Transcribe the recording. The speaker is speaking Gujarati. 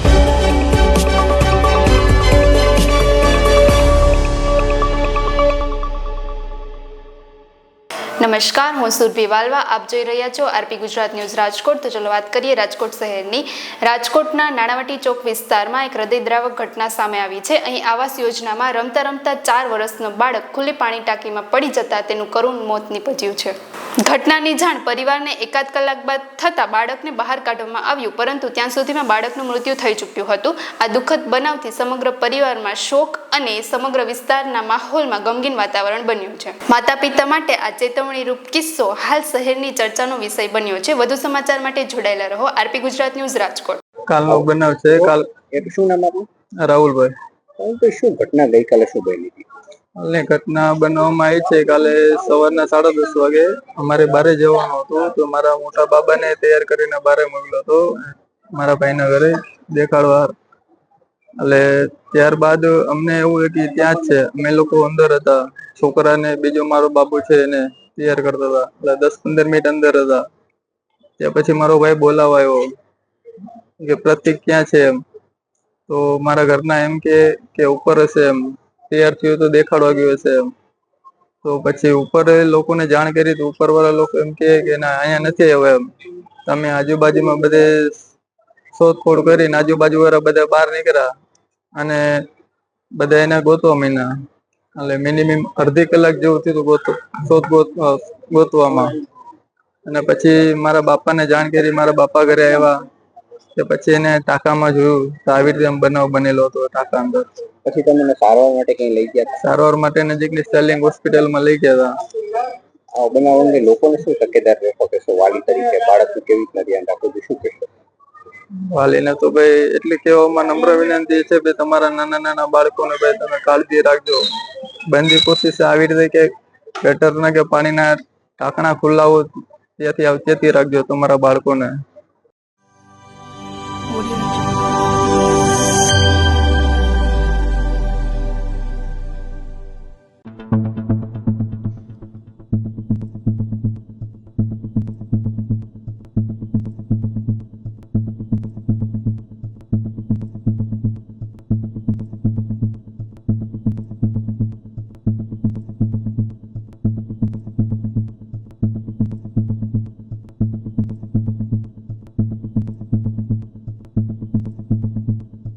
Thank you. નમસ્કાર, હું સુરભી વાલવા. આપ જોઈ રહ્યા છો આરપી ગુજરાત ન્યૂઝ રાજકોટ. તો ચલો વાત કરીએ રાજકોટ શહેરની. રાજકોટના નાણાવટી ચોક વિસ્તારમાં એક હૃદયદ્રાવક ઘટના સામે આવી છે. અહીં આવાસ યોજનામાં રમતા રમતા ચાર વર્ષનો બાળક ખુલ્લી પાણી ટાંકીમાં પડી જતા તેનું કરુણ મોત નીપજ્યું છે. ઘટનાની જાણ પરિવારને એકાદ કલાક બાદ થતાં બાળકને બહાર કાઢવામાં આવ્યું, પરંતુ ત્યાં સુધીમાં બાળકનું મૃત્યુ થઈ ચૂક્યું હતું. આ દુઃખદ બનાવથી સમગ્ર પરિવારમાં શોક અને સમગ્ર વિસ્તારના માહોલમાં ગમગીન વાતાવરણ બન્યું છે. માતા પિતા માટે આ ચેતવણીરૂપ કિસ્સો હાલ શહેરની ચર્ચાનો વિષય બન્યો છે. વધુ સમાચાર માટે જોડાયેલા રહો. RP Gujarat news Rajkot. કાલનો બનાવ છે. કાલ શું નામ આપણું રાહુલભાઈ. શું ઘટના ગઈકાલે શું બની હતી? કાલની ઘટના બનવામાં આવી છે. કાલે સવારના સાડા દસ વાગે અમારે બારે જવાનું હતું. તો મારા મોટા બાબાને તૈયાર કરીને બારે મોકલ્યો હતો. મારા ભાઈના ઘરે દેખાડવા. એટલે ત્યારબાદ અમને એવું કે ત્યાં જ છે. અમે લોકો અંદર હતા. છોકરાને બીજો મારો બાબુ છે એને તૈયાર કરતા હતા. એટલે દસ પંદર મિનિટ અંદર હતા. ત્યાં પછી મારો ભાઈ બોલાવાયો કે, પ્રતિક ક્યાં છે? એમ. તો મારા ઘરના એમ કે કે ઉપર હશે એમ. તૈયાર થયું તો દેખાડવા ગયું હશે એમ. તો પછી ઉપર લોકોને જાણ કરી તો ઉપર વાળા લોકો એમ કે ના, અહીંયા નથી આવ્યો એમ. તમે આજુબાજુમાં બધે શોધખોળ કરીને આજુબાજુ વાળા બધા બહાર નીકળ્યા અને બધા એને ગોતવા માંડ્યા. એટલે મિનિમમ અડધી કલાક જેવું થયું હતું શોધ ગોતવામાં. અને પછી મારા બાપાને જાણ કરી મારા બાપા ઘરે આવ્યા. કે પછી એને ટાંકામાં જોયું તો આવી રીતે બનાવ બનેલો હતો ટાંકા અંદર. પછી તમે સારવાર માટે કઈ લઈ ગયા? સારવાર માટે નજીકની સ્ટર્લિંગ હોસ્પિટલમાં લઈ ગયા હતા. બનાવ અંગે લોકોને શું તકેદાર રહેશો કે શું વાલી તરીકે બાળકનું કેવી રીતના ધ્યાન રાખવું જોઈએ શું કહેશો? વાલીને તો ભાઈ એટલી કહેવામાં નમ્ર વિનંતી છે કે તમારા નાના નાના બાળકોને ભાઈ તમે કાળજી રાખજો. બંધી કોશિશ આવી રીતે કે ગટરના કે પાણીના ટાંકણા ખુલ્લા હોય, ત્યાંથી અવચેતી રાખજો તમારા બાળકોને.